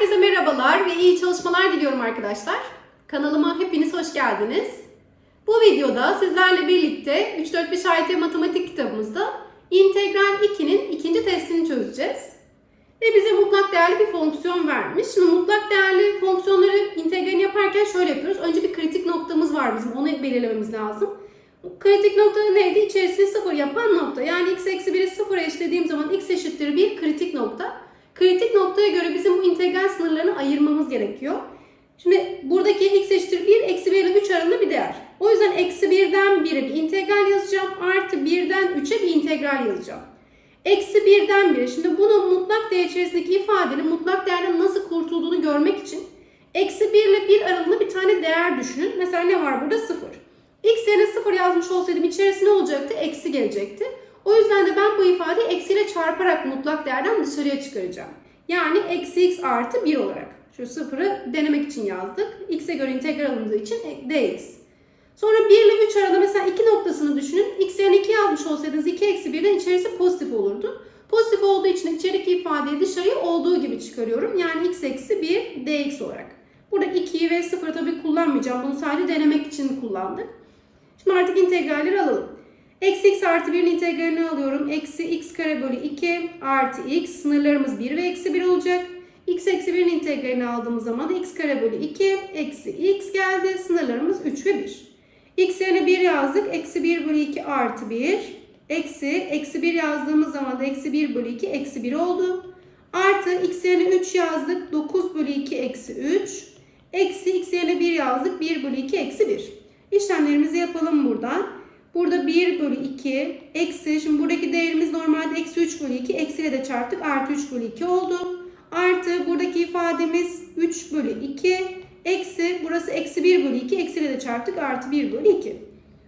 Herkese merhabalar ve iyi çalışmalar diliyorum arkadaşlar. Kanalıma hepiniz hoş geldiniz. Bu videoda sizlerle birlikte 3-4-5 AYT matematik kitabımızda integral 2'nin ikinci testini çözeceğiz. Ve bize mutlak değerli bir fonksiyon vermiş. Şimdi mutlak değerli fonksiyonları integralini yaparken şöyle yapıyoruz. Önce bir kritik noktamız var bizim. Onu belirlememiz lazım. Kritik nokta neydi? İçerisini sıfır yapan nokta. Yani x eksi 1'i sıfıra eşlediğim zaman x eşittir 1 kritik nokta. Kritik noktaya göre bizim bu integral sınırlarını ayırmamız gerekiyor. Şimdi buradaki x eşittir 1, eksi 1 ile 3 arasında bir değer. O yüzden eksi 1'den 1'e bir integral yazacağım. Artı 1'den 3'e bir integral yazacağım. Eksi 1'den 1'e. Şimdi bunun mutlak değer içerisindeki ifadenin mutlak değerden nasıl kurtulduğunu görmek için eksi 1 ile 1 aralığında bir tane değer düşünün. Mesela ne var burada? 0. X yerine 0 yazmış olsaydım içerisine ne olacaktı? Eksi gelecekti. O yüzden de ben bu ifadeyi eksiyle çarparak mutlak değerden dışarıya çıkaracağım. Yani eksi x artı 1 olarak. Şu sıfırı denemek için yazdık. x'e göre integral için dx. Sonra 1 ile 3 arada mesela 2 noktasını düşünün. x yerine 2 yazmış olsaydınız 2 eksi 1'den içerisi pozitif olurdu. Pozitif olduğu için içerideki ifadeyi dışarıya olduğu gibi çıkarıyorum. Yani x eksi 1 dx olarak. Burada 2'yi ve 0'ı tabii kullanmayacağım. Bunu sadece denemek için kullandık. Şimdi artık integralleri alalım. Eksi x artı 1'in integralini alıyorum. Eksi x kare bölü 2 artı x. Sınırlarımız 1 ve eksi 1 olacak. x eksi 1'in integralini aldığımız zaman x kare bölü 2 eksi x geldi. Sınırlarımız 3 ve 1. x yerine 1 yazdık. Eksi 1 bölü 2 artı 1. Eksi, eksi 1 yazdığımız zaman da eksi 1 bölü 2 eksi 1 oldu. Artı x yerine 3 yazdık. 9 bölü 2 eksi 3. Eksi x yerine 1 yazdık. 1 bölü 2 eksi 1. İşlemlerimizi yapalım buradan. Burada 1 bölü 2 eksi şimdi buradaki değerimiz normalde eksi 3 bölü 2 eksiyle de çarptık artı 3 bölü 2 oldu. Artı buradaki ifademiz 3 bölü 2 eksi burası eksi 1 bölü 2 eksiyle de çarptık artı 1 bölü 2.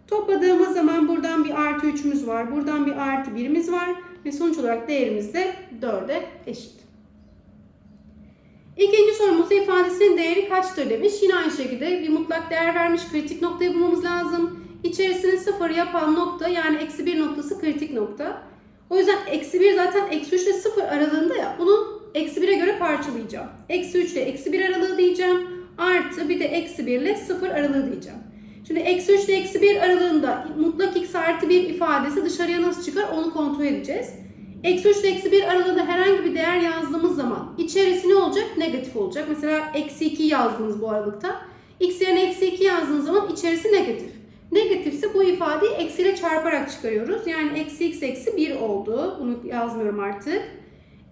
Topladığımız zaman buradan bir artı 3'ümüz var. Buradan bir artı 1'imiz var. Ve sonuç olarak değerimiz de 4'e eşit. İkinci sorumuzda ifadesinin değeri kaçtır demiş. Yine aynı şekilde bir mutlak değer vermiş. Kritik noktayı bulmamız lazım. İçerisini sıfır yapan nokta yani eksi bir noktası kritik nokta. O yüzden eksi bir zaten eksi 3 ile sıfır aralığında ya. Bunu eksi 1'e göre parçalayacağım. Eksi 3 ile eksi 1 aralığı diyeceğim. Artı bir de eksi 1 ile sıfır aralığı diyeceğim. Şimdi eksi 3 ile eksi 1 aralığında mutlak x artı 1 ifadesi dışarıya nasıl çıkar onu kontrol edeceğiz. Eksi 3 ile eksi 1 aralığında herhangi bir değer yazdığımız zaman içerisi ne olacak? Negatif olacak. Mesela eksi 2 yazdınız bu aralıkta. x yerine eksi 2 yazdığınız zaman içerisi negatif. Negatifse bu ifadeyi eksiyle çarparak çıkarıyoruz. Yani eksi x eksi 1 oldu. Bunu yazmıyorum artık.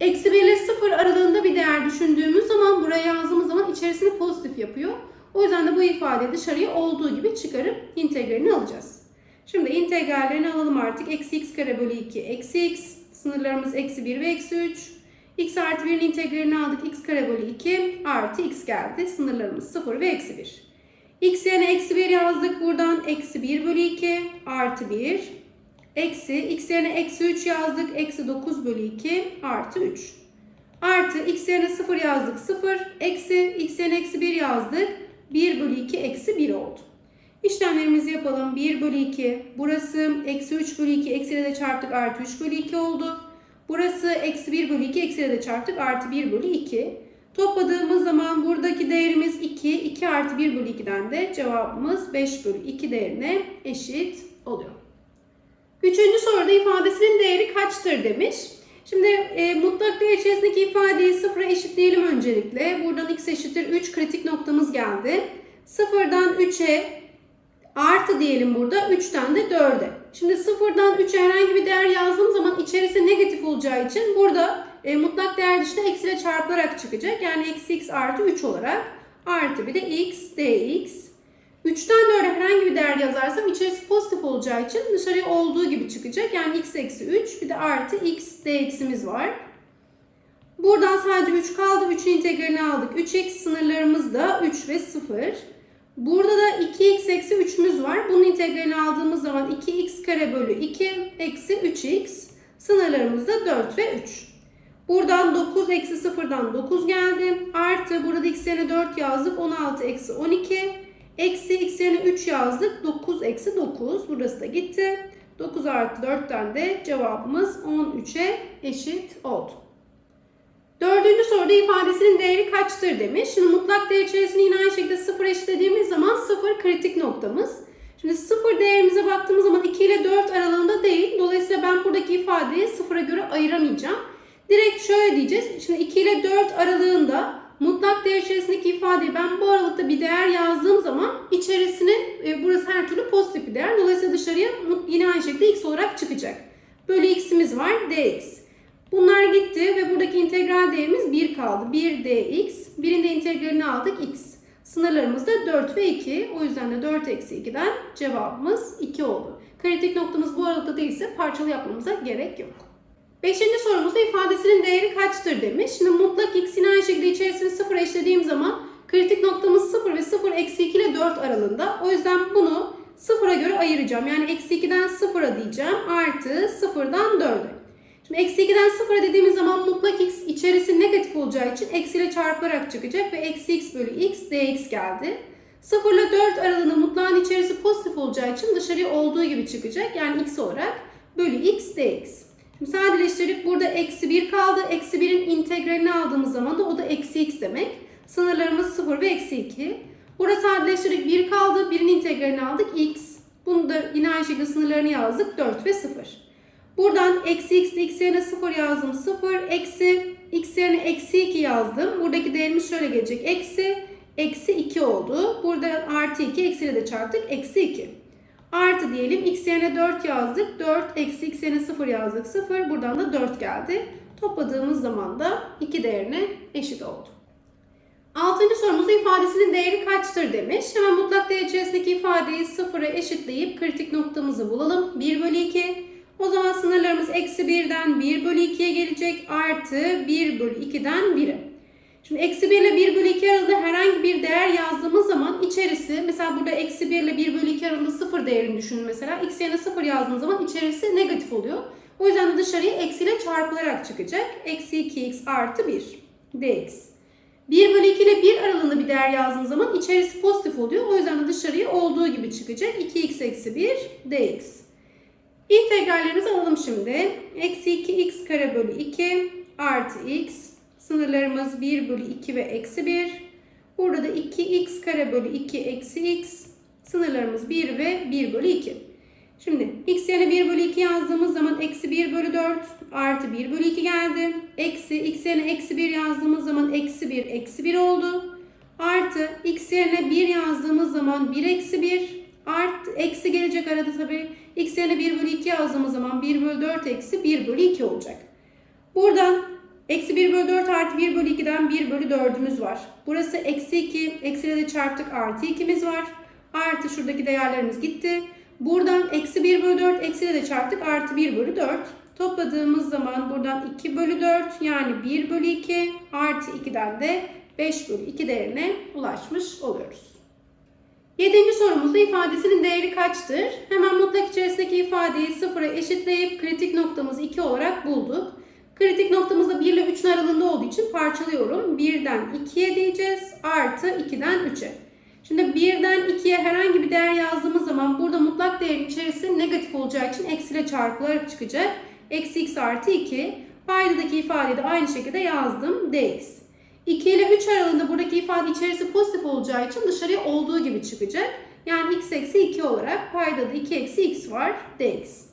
Eksi 1 ile 0 aralığında bir değer düşündüğümüz zaman buraya yazdığımız zaman içerisini pozitif yapıyor. O yüzden de bu ifadeyi dışarıya olduğu gibi çıkarıp integralini alacağız. Şimdi integrallerini alalım artık. Eksi x kare bölü 2 eksi x. Sınırlarımız eksi 1 ve eksi 3. x artı 1'in integralini aldık. x kare bölü 2 artı x geldi. Sınırlarımız 0 ve eksi 1. x yerine eksi 1 yazdık. Buradan eksi 1 bölü 2 artı 1. Eksi x yerine eksi 3 yazdık. Eksi 9 bölü 2 artı 3. Artı x yerine 0 yazdık 0. Eksi x yerine eksi 1 yazdık. 1 bölü 2 eksi 1 oldu. İşlemlerimizi yapalım. 1 bölü 2. Burası eksi 3 bölü 2 eksiyle de çarptık artı 3 bölü 2 oldu. Burası eksi 1 bölü 2 eksiyle de çarptık artı 1 bölü 2. Topladığımız zaman buradaki değerimiz 2. 2 artı 1 bölü 2'den de cevabımız 5 bölü 2 değerine eşit oluyor. Üçüncü soruda ifadesinin değeri kaçtır demiş. Şimdi e, mutlak değer içerisindeki ifadeyi sıfıra eşitleyelim öncelikle. Buradan x eşittir 3 kritik noktamız geldi. Sıfırdan 3'e artı diyelim burada 3'ten de 4'e. Şimdi sıfırdan 3'e herhangi bir değer yazdığım zaman içerisi negatif olacağı için burada e, mutlak değer dışında eksiyle çarpılarak çıkacak. Yani eksi x artı 3 olarak artı bir de x dx. 3'ten 4'e herhangi bir değer yazarsam içerisi pozitif olacağı için dışarıya olduğu gibi çıkacak. Yani x eksi 3 bir de artı x dx'imiz var. Buradan sadece 3 kaldı. 3'ün integralini aldık. 3x sınırlarımız da 3 ve 0. Burada da 2x eksi 3'ümüz var. Bunun integralini aldığımız zaman 2x kare bölü 2 eksi 3x. Sınırlarımız da 4 ve 3. Buradan 9 eksi 0'dan 9 geldi. Artı burada x yerine 4 yazdık. 16 eksi 12. Eksi x yerine 3 yazdık. 9 eksi 9. Burası da gitti. 9 artı 4'ten de cevabımız 13'e eşit oldu. Dördüncü soruda ifadesinin değeri kaçtır demiş. Şimdi mutlak değer içerisinde yine aynı şekilde sıfır eşitlediğimiz zaman sıfır kritik noktamız. Şimdi sıfır değerimize baktığımız zaman 2 ile 4 aralığında değil. Dolayısıyla ben buradaki ifadeyi sıfıra göre ayıramayacağım. Direkt şöyle diyeceğiz. Şimdi 2 ile 4 aralığında mutlak değer içerisindeki ifadeyi ben bu aralıkta bir değer yazdığım zaman içerisine e, burası her türlü pozitif bir değer. Dolayısıyla dışarıya yine aynı şekilde x olarak çıkacak. Bölü x'imiz var dx. Bunlar gitti ve buradaki integral değerimiz 1 kaldı. 1 dx. Birinde integralini aldık x. Sınırlarımız da 4 ve 2. O yüzden de 4 eksi 2'den cevabımız 2 oldu. Kritik noktamız bu aralıkta değilse parçalı yapmamıza gerek yok. Beşinci sorumuzda ifadesinin değeri kaçtır demiş. Şimdi mutlak x'in aynı şekilde içerisine 0 eşlediğim zaman kritik noktamız 0 ve 0 eksi 2 ile 4 aralığında. O yüzden bunu 0'a göre ayıracağım. Yani eksi 2'den 0'a diyeceğim. Artı 0'dan 4'e. Şimdi eksi 2'den 0'a dediğimiz zaman mutlak x içerisi negatif olacağı için eksiyle çarpılarak çıkacak ve eksi x bölü x dx geldi. 0 ile 4 aralığında mutlağın içerisi pozitif olacağı için dışarıya olduğu gibi çıkacak. Yani x olarak bölü x dx. Şimdi. Burada eksi 1 kaldı. Eksi 1'in integralini aldığımız zaman da o da eksi x demek. Sınırlarımız 0 ve eksi 2. Burada sadeleştirdik. 1 kaldı. 1'in integralini aldık. x. Bunu da yine aynı şekilde sınırlarını yazdık. 4 ve 0. Buradan eksi x, x yerine 0 yazdım. 0, eksi x yerine eksi 2 yazdım. Buradaki değerimiz şöyle gelecek. Eksi, eksi 2 oldu. Burada artı 2, eksiyle de çarptık. Eksi 2. Artı diyelim x yerine 4 yazdık. 4 eksi x yerine 0 yazdık. 0 buradan da 4 geldi. Topladığımız zaman da 2 değerine eşit oldu. Altıncı sorumuzda ifadesinin değeri kaçtır demiş. Hemen mutlak değer içerisindeki ifadeyi 0'a eşitleyip kritik noktamızı bulalım. 1 bölü 2. O zaman sınırlarımız eksi 1'den 1 bölü 2'ye gelecek. Artı 1 bölü 2'den 1'e. Şimdi eksi 1 ile 1 bölü 2 arasında herhangi bir değer yazdığımız zaman içerisi mesela burada eksi 1 ile 1 bölü 2 arasında 0 değerini düşünün mesela. X yerine 0 yazdığınız zaman içerisi negatif oluyor. O yüzden de dışarıya eksiyle çarpılarak çıkacak. Eksi 2x artı 1 dx. 1 bölü 2 ile 1 aralığında bir değer yazdığınız zaman içerisi pozitif oluyor. O yüzden de dışarıya olduğu gibi çıkacak. 2x eksi 1 dx. İntegrallerimizi alalım şimdi. Eksi 2x kare bölü 2 artı x. Sınırlarımız 1 bölü 2 ve eksi 1. Burada da 2x kare bölü 2 eksi x. Sınırlarımız 1 ve 1 bölü 2. Şimdi x yerine 1 bölü 2 yazdığımız zaman eksi 1 bölü 4 artı 1 bölü 2 geldi. Eksi x yerine eksi 1 yazdığımız zaman eksi 1 eksi 1 oldu. Artı x yerine 1 yazdığımız zaman 1 eksi 1 artı eksi gelecek arada tabii. x yerine 1 bölü 2 yazdığımız zaman 1 bölü 4 eksi 1 bölü 2 olacak. Buradan eksi 1 bölü 4 artı 1 bölü 2'den 1 bölü 4'ümüz var. Burası eksi 2. Eksiyle de çarptık artı 2'miz var. Artı şuradaki değerlerimiz gitti. Buradan eksi 1 bölü 4 eksiyle de çarptık artı 1 bölü 4. Topladığımız zaman buradan 2 bölü 4 yani 1 bölü 2 artı 2'den de 5 bölü 2 değerine ulaşmış oluyoruz. Yedinci sorumuzda ifadesinin değeri kaçtır? Hemen mutlak içerisindeki ifadeyi sıfıra eşitleyip kritik noktamızı 2 olarak bulduk. Kritik noktamız da 1 ile 3'ün aralığında olduğu için parçalıyorum. 1'den 2'ye diyeceğiz. Artı 2'den 3'e. Şimdi 1'den 2'ye herhangi bir değer yazdığımız zaman burada mutlak değerin içerisi negatif olacağı için eksiyle çarpılarak çıkacak. Eksi x artı 2. Paydadaki ifadeyi de aynı şekilde yazdım. dx. 2 ile 3 aralığında buradaki ifade içerisi pozitif olacağı için dışarıya olduğu gibi çıkacak. Yani x eksi 2 olarak paydada 2 eksi x var dx.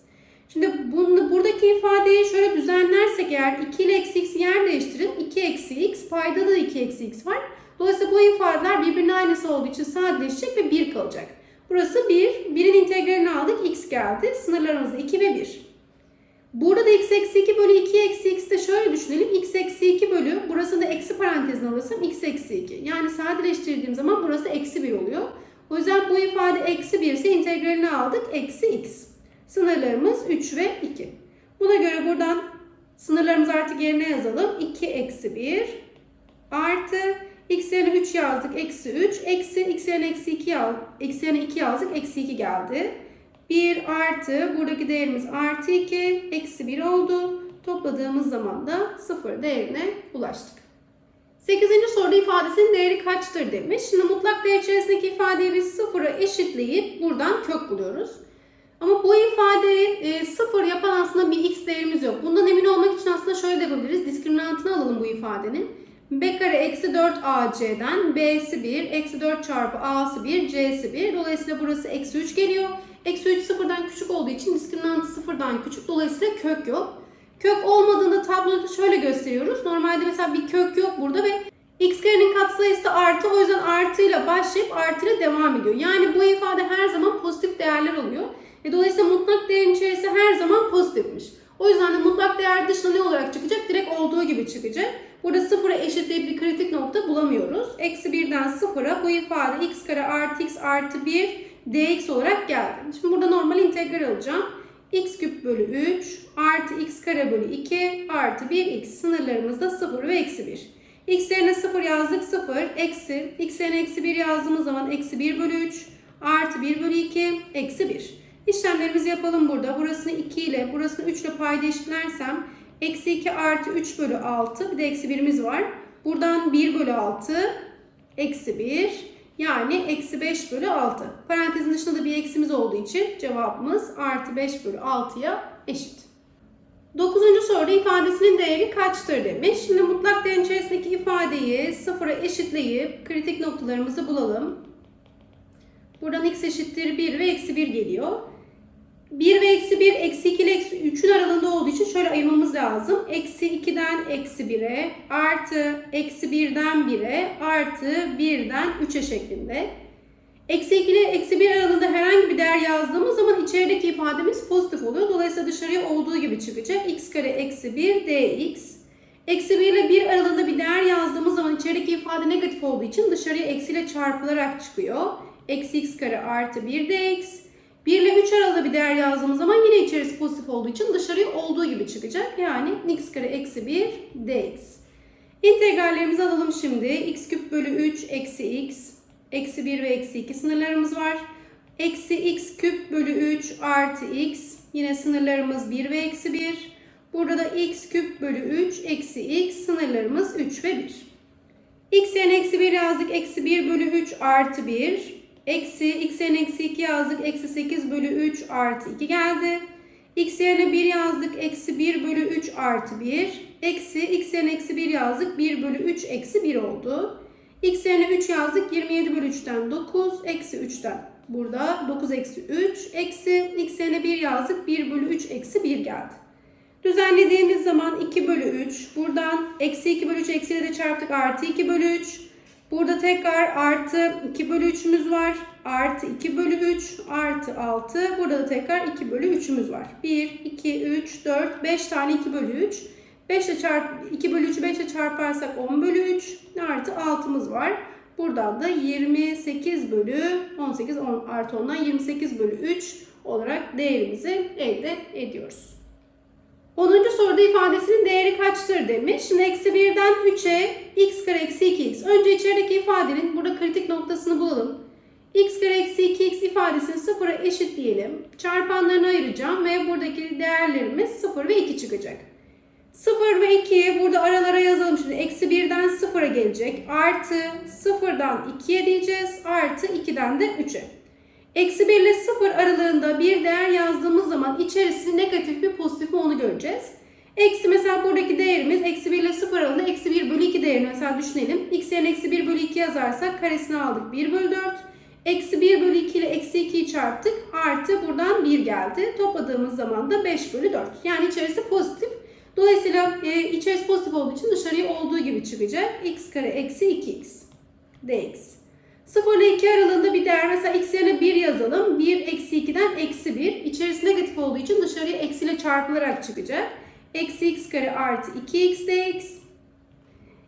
Şimdi bunu, buradaki ifadeyi şöyle düzenlersek eğer 2 ile eksi x yer değiştirin. 2 eksi x payda da 2 eksi x var. Dolayısıyla bu ifadeler birbirine aynısı olduğu için sadeleşecek ve 1 kalacak. Burası 1. 1'in integralini aldık. x geldi. Sınırlarımız da 2 ve 1. Burada da x eksi 2 bölü 2 eksi x de şöyle düşünelim. x eksi 2 bölü burası da eksi parantezine alırsam x eksi 2. Yani sadeleştirdiğim zaman burası eksi 1 oluyor. O yüzden bu ifade eksi 1 ise integralini aldık. Eksi x. Sınırlarımız 3 ve 2. Buna göre buradan sınırlarımızı artık yerine yazalım. 2 eksi 1 artı x yerine 3 yazdık. Eksi 3. Eksi x yerine eksi 2 yazdık. X yerine 2 yazdık. Eksi 2 geldi. 1 artı buradaki değerimiz artı 2 eksi 1 oldu. Topladığımız zaman da 0 değerine ulaştık. 8. soruda ifadesinin değeri kaçtır demiş. Şimdi mutlak değer içerisindeki ifadeyi biz 0'a eşitleyip buradan kök buluyoruz. Ama bu ifade ifadeyi e, sıfır yapan aslında bir x değerimiz yok. Bundan emin olmak için aslında şöyle de yapabiliriz. Diskriminantını alalım bu ifadenin. b kare eksi 4 ac'den b'si 1, eksi 4 çarpı a'sı 1, c'si 1. Dolayısıyla burası eksi 3 geliyor. Eksi 3 sıfırdan küçük olduğu için diskriminantı sıfırdan küçük. Dolayısıyla kök yok. Kök olmadığında tabloda şöyle gösteriyoruz. Normalde mesela bir kök yok burada ve x karenin katsayısı artı o yüzden artıyla başlayıp artıyla devam ediyor. Yani bu ifade her zaman pozitif değerler oluyor. E dolayısıyla mutlak değerin içerisi her zaman pozitifmiş. O yüzden de mutlak değer dışında ne olarak çıkacak? Direkt olduğu gibi çıkacak. Burada sıfıra eşitleyip bir kritik nokta bulamıyoruz. Eksi birden sıfıra bu ifade x kare artı x artı 1 dx olarak geldi. Şimdi burada normal integral alacağım. x küp bölü 3 artı x kare bölü 2 artı 1x sınırlarımız da 0 ve eksi 1. x yerine 0 yazdık 0 eksi x yerine eksi 1 yazdığımız zaman eksi 1 bölü 3 artı 1 bölü 2 eksi 1. İşlemlerimizi yapalım burada. Burasını 2 ile burasını 3 ile payda eşitlersem eksi 2 artı 3 bölü 6 bir de eksi 1'imiz var. Buradan 1 bölü 6 eksi 1 yani eksi 5 bölü 6. Parantezin dışında da bir eksimiz olduğu için cevabımız artı 5 bölü 6'ya eşit. Dokuzuncu soruda ifadesinin değeri kaçtır demiş. Şimdi mutlak değerin içerisindeki ifadeyi sıfıra eşitleyip kritik noktalarımızı bulalım. Buradan x eşittir 1 ve eksi 1 geliyor. 1 ve eksi 1, eksi 2 ile eksi 3'ün aralığında olduğu için şöyle ayırmamız lazım. Eksi 2'den eksi 1'e, artı eksi 1'den 1'e, artı 1'den 3'e şeklinde. Eksi 2 ile eksi 1 aralığında herhangi bir değer yazdığımız zaman içerideki ifademiz pozitif oluyor. Dolayısıyla dışarıya olduğu gibi çıkacak. x kare eksi 1 dx. Eksi 1 ile 1 aralığında bir değer yazdığımız zaman içerideki ifade negatif olduğu için dışarıya eksiyle çarpılarak çıkıyor. Eksi x kare artı 1 dx. 1 ile 3 aralığında bir değer yazdığımız zaman yine içerisi pozitif olduğu için dışarıya olduğu gibi çıkacak. Yani x kare eksi 1 dx. İntegrallerimizi alalım şimdi. x küp bölü 3 eksi x. Eksi 1 ve eksi 2 sınırlarımız var. Eksi x küp bölü 3 artı x. Yine sınırlarımız 1 ve eksi 1. Burada da x küp bölü 3 eksi x sınırlarımız 3 ve 1. x yerine eksi 1 yazdık. Eksi 1 bölü 3 artı 1. Eksi x yerine eksi 2 yazdık. Eksi 8 bölü 3 artı 2 geldi. x yerine 1 yazdık. Eksi 1 bölü 3 artı 1. Eksi x yerine eksi 1 yazdık. 1 bölü 3 eksi 1 oldu. x yerine 3 yazdık. 27 bölü 3'ten 9. Eksi 3'ten burada 9 eksi 3. Eksi x yerine 1 yazdık. 1 bölü 3 eksi 1 geldi. Düzenlediğimiz zaman 2 bölü 3. Buradan eksi 2 bölü 3 eksiyle de çarptık. Artı 2 bölü 3. Burada tekrar artı 2 bölü 3'ümüz var. Artı 2 bölü 3 artı 6. Burada da tekrar 2 bölü 3'ümüz var. 1, 2, 3, 4, 5 tane 2 bölü 3. 5 ile çarp 2 bölü 3'ü 5 ile çarparsak 10 bölü 3 artı 6'mız var. Buradan da 28 bölü 18 10 artı 10'dan 28 bölü 3 olarak değerimizi elde ediyoruz. 10. soruda ifadesinin değeri kaçtır demiş. Şimdi eksi 1'den 3'e x kare eksi 2x. Önce içerideki ifadenin burada kritik noktasını bulalım. x kare eksi 2x ifadesini sıfıra eşitleyelim. Çarpanlarını ayıracağım ve buradaki değerlerimiz 0 ve 2 çıkacak. 0 ve 2'yi burada aralara yazalım. Şimdi eksi 1'den 0'a gelecek. Artı 0'dan 2'ye diyeceğiz. Artı 2'den de 3'e. Eksi 1 ile 0 aralığında bir değer yazdığımız zaman içerisi negatif mi pozitif mi onu göreceğiz. Eksi mesela buradaki değerimiz eksi 1 ile 0 aralığında eksi 1 bölü 2 değerini mesela düşünelim. x yerine eksi 1 bölü 2 yazarsak karesini aldık 1 bölü 4. Eksi 1 bölü 2 ile eksi 2'yi çarptık. Artı buradan 1 geldi. Topladığımız zaman da 5 bölü 4. Yani içerisi pozitif. Dolayısıyla e, içerisi pozitif olduğu için dışarıya olduğu gibi çıkacak. x kare eksi 2x dx. 0 ile 2 aralığında bir değer mesela x yerine 1 yazalım. 1 eksi 2'den eksi 1. İçerisi negatif olduğu için dışarıya eksiyle çarpılarak çıkacak. Eksi x kare artı 2x dx.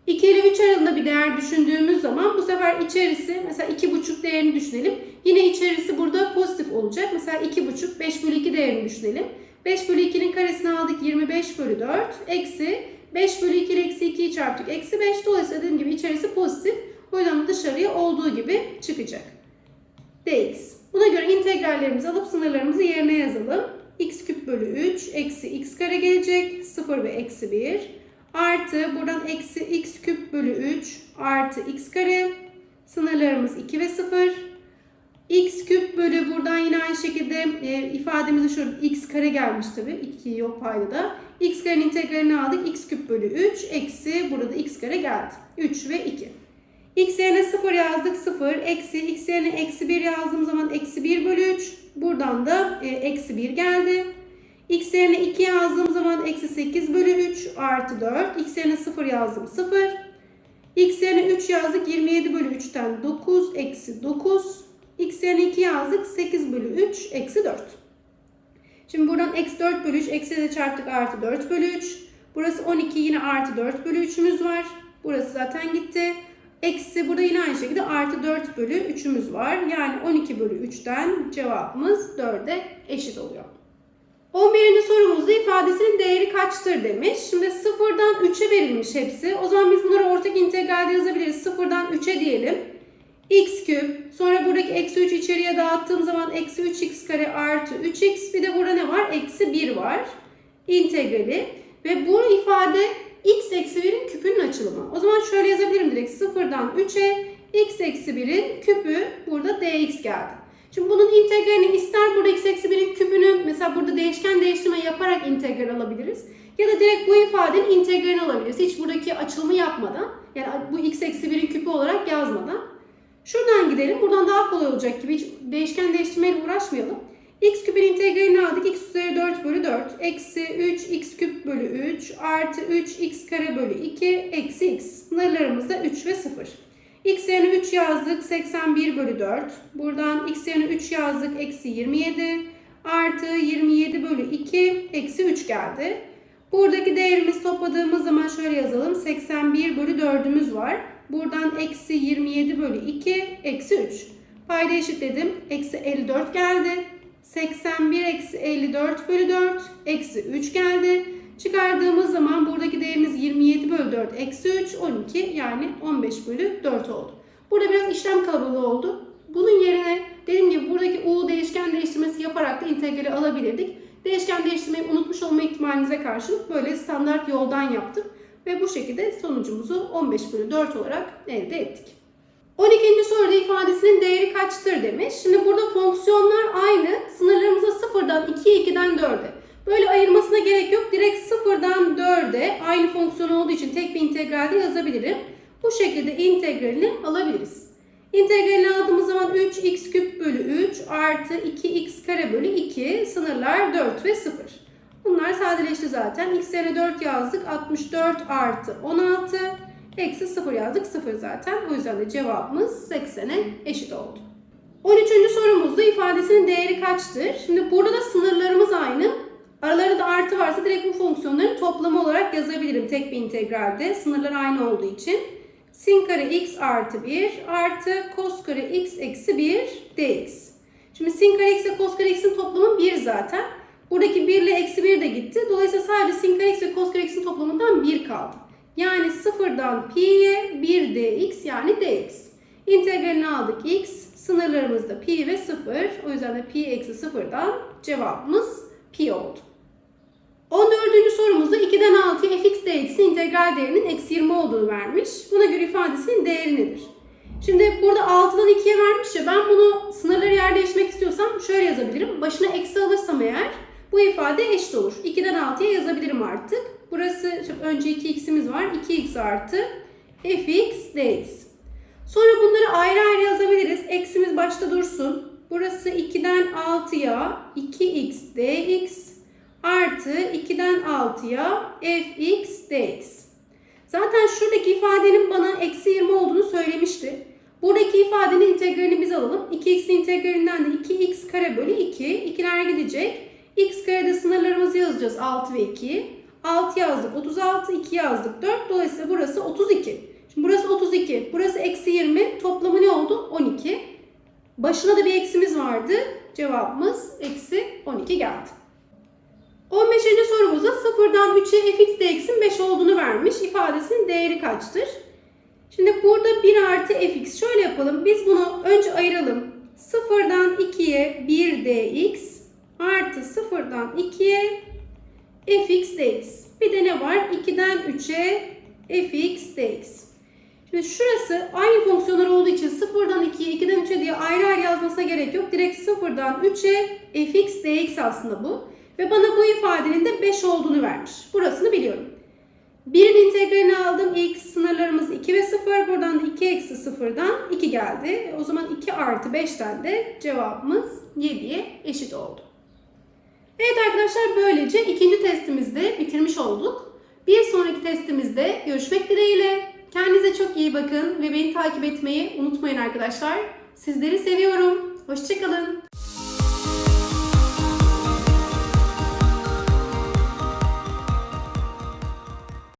2 ile 3 aralığında bir değer düşündüğümüz zaman bu sefer içerisi mesela 2,5 değerini düşünelim. Yine içerisi burada pozitif olacak. Mesela 2,5 5 bölü 2 değerini düşünelim. 5 bölü 2'nin karesini aldık 25 bölü 4. Eksi 5 bölü 2 ile eksi 2'yi çarptık. Eksi 5 dolayısıyla dediğim gibi içerisi pozitif. Yüzden dışarıya olduğu gibi çıkacak. dx. Buna göre integrallerimizi alıp sınırlarımızı yerine yazalım. x küp bölü 3 eksi x kare gelecek. 0 ve eksi 1. Artı buradan eksi x küp bölü 3 artı x kare. Sınırlarımız 2 ve 0. x küp bölü buradan yine aynı şekilde e, ifademizi şöyle x kare gelmiş tabi. 2 yok paydada. x karenin integralini aldık. x küp bölü 3 eksi burada x kare geldi. 3 ve 2. x yerine 0 yazdık 0. Eksi x yerine eksi 1 yazdığım zaman eksi 1 bölü 3. Buradan da e, eksi 1 geldi. x yerine 2 yazdığım zaman eksi 8 bölü 3 artı 4. x yerine 0 yazdım 0. x yerine 3 yazdık 27 bölü 3'ten 9 eksi 9. x yerine 2 yazdık 8 bölü 3 eksi 4. Şimdi buradan eksi 4 bölü 3 eksi de çarptık artı 4 bölü 3. Burası 12 yine artı 4 bölü 3'ümüz var. Burası zaten gitti. Eksi burada yine aynı şekilde artı 4 bölü 3'ümüz var. Yani 12 bölü 3'ten cevabımız 4'e eşit oluyor. 11. sorumuzda ifadesinin değeri kaçtır demiş. Şimdi 0'dan 3'e verilmiş hepsi. O zaman biz bunları ortak integralde yazabiliriz. 0'dan 3'e diyelim. x küp. Sonra buradaki eksi 3 içeriye dağıttığım zaman eksi 3x kare artı 3x. Bir de burada ne var? Eksi 1 var. İntegrali. Ve bu ifade x eksi 1'in küpünün açılımı. O zaman şöyle yazabilirim direkt. 0'dan 3'e x eksi 1'in küpü burada dx geldi. Şimdi bunun integralini ister burada x eksi 1'in küpünü mesela burada değişken değiştirme yaparak integral alabiliriz. Ya da direkt bu ifadenin integralini alabiliriz. Hiç buradaki açılımı yapmadan. Yani bu x eksi 1'in küpü olarak yazmadan. Şuradan gidelim. Buradan daha kolay olacak gibi. Hiç değişken değiştirmeyle uğraşmayalım. X küpün integralini aldık. x üzeri 4 bölü 4. Eksi 3 x küp bölü 3 artı 3 x kare bölü 2 eksi x. Sınırlarımız da 3 ve 0. x yerine 3 yazdık. 81 bölü 4. Buradan x yerine 3 yazdık. Eksi 27 artı 27 bölü 2 eksi 3 geldi. Buradaki değerimiz topladığımız zaman şöyle yazalım. 81 bölü 4'ümüz var. Buradan eksi 27 bölü 2 eksi 3. Payda eşitledim. Eksi 54 geldi. 81 eksi 54 bölü 4 eksi 3 geldi. Çıkardığımız zaman buradaki değerimiz 27 bölü 4 eksi 3 12 yani 15 bölü 4 oldu. Burada biraz işlem kalabalığı oldu. Bunun yerine dediğim gibi buradaki u değişken değiştirmesi yaparak da integrali alabilirdik. Değişken değiştirmeyi unutmuş olma ihtimalinize karşılık böyle standart yoldan yaptım. Ve bu şekilde sonucumuzu 15 bölü 4 olarak elde ettik. 12. soruda ifadesinin değeri kaçtır demiş. Şimdi burada fonksiyonlar aynı. Sınırlarımız da 0'dan 2'ye 2'den 4'e. Böyle ayırmasına gerek yok. Direkt 0'dan 4'e aynı fonksiyon olduğu için tek bir integralde yazabilirim. Bu şekilde integralini alabiliriz. İntegralini aldığımız zaman 3x küp bölü 3 artı 2x kare bölü 2 sınırlar 4 ve 0. Bunlar sadeleşti zaten. X yerine 4 yazdık. 64 artı 16 eksi 0 yazdık. 0 zaten. O yüzden de cevabımız 80'e eşit oldu. 13. sorumuzda ifadesinin değeri kaçtır? Şimdi burada da sınırlarımız aynı. Aralarında artı varsa direkt bu fonksiyonların toplamı olarak yazabilirim tek bir integralde. Sınırlar aynı olduğu için. sin kare x artı 1 artı cos kare x eksi 1 dx. Şimdi sin kare x ile cos kare x'in toplamı 1 zaten. Buradaki 1 ile eksi 1 de gitti. Dolayısıyla sadece sin kare x ve cos kare x'in toplamından 1 kaldı. Yani sıfırdan pi'ye 1 dx yani dx. İntegralini aldık x. Sınırlarımız da pi ve 0. O yüzden de pi eksi 0'dan cevabımız pi oldu. 14. sorumuzda 2'den 6'ya fx dx'in integral değerinin eksi 20 olduğunu vermiş. Buna göre ifadesinin değeri nedir? Şimdi burada 6'dan 2'ye vermiş ya ben bunu sınırları yer değiştirmek istiyorsam şöyle yazabilirim. Başına eksi alırsam eğer bu ifade eşit olur. 2'den 6'ya yazabilirim artık. Burası şimdi önce 2x'imiz var. 2x artı fx dx. Sonra bunları ayrı ayrı yazabiliriz. Eksimiz başta dursun. Burası 2'den 6'ya 2x dx artı 2'den 6'ya fx dx. Zaten şuradaki ifadenin bana eksi 20 olduğunu söylemişti. Buradaki ifadenin integralini biz alalım. 2x'in integralinden de 2x kare bölü 2. 2'ler gidecek. x karede sınırlarımızı yazacağız 6 ve 2. 6 yazdık 36, 2 yazdık 4. Dolayısıyla burası 32. Şimdi burası 32, burası eksi 20. Toplamı ne oldu? 12. Başına da bir eksimiz vardı. Cevabımız eksi 12 geldi. 15. sorumuzda 0'dan 3'e fx dx'in 5 olduğunu vermiş. İfadesinin değeri kaçtır? Şimdi burada 1 artı fx. Şöyle yapalım. Biz bunu önce ayıralım. 0'dan 2'ye 1 dx artı 0'dan 2'ye fx dx. Bir de ne var? 2'den 3'e fx dx. Şimdi şurası aynı fonksiyonlar olduğu için 0'dan 2'ye, 2'den 3'e diye ayrı ayrı yazmasına gerek yok. Direkt 0'dan 3'e fx dx aslında bu. Ve bana bu ifadenin de 5 olduğunu vermiş. Burasını biliyorum. 1'in integralini aldım. İlk sınırlarımız 2 ve 0. Buradan da 2 eksi 0'dan 2 geldi. O zaman 2 artı 5'ten de cevabımız 7'ye eşit oldu. Evet arkadaşlar böylece ikinci testimizde bitirmiş olduk. Bir sonraki testimizde görüşmek dileğiyle. Kendinize çok iyi bakın ve beni takip etmeyi unutmayın arkadaşlar. Sizleri seviyorum. Hoşçakalın.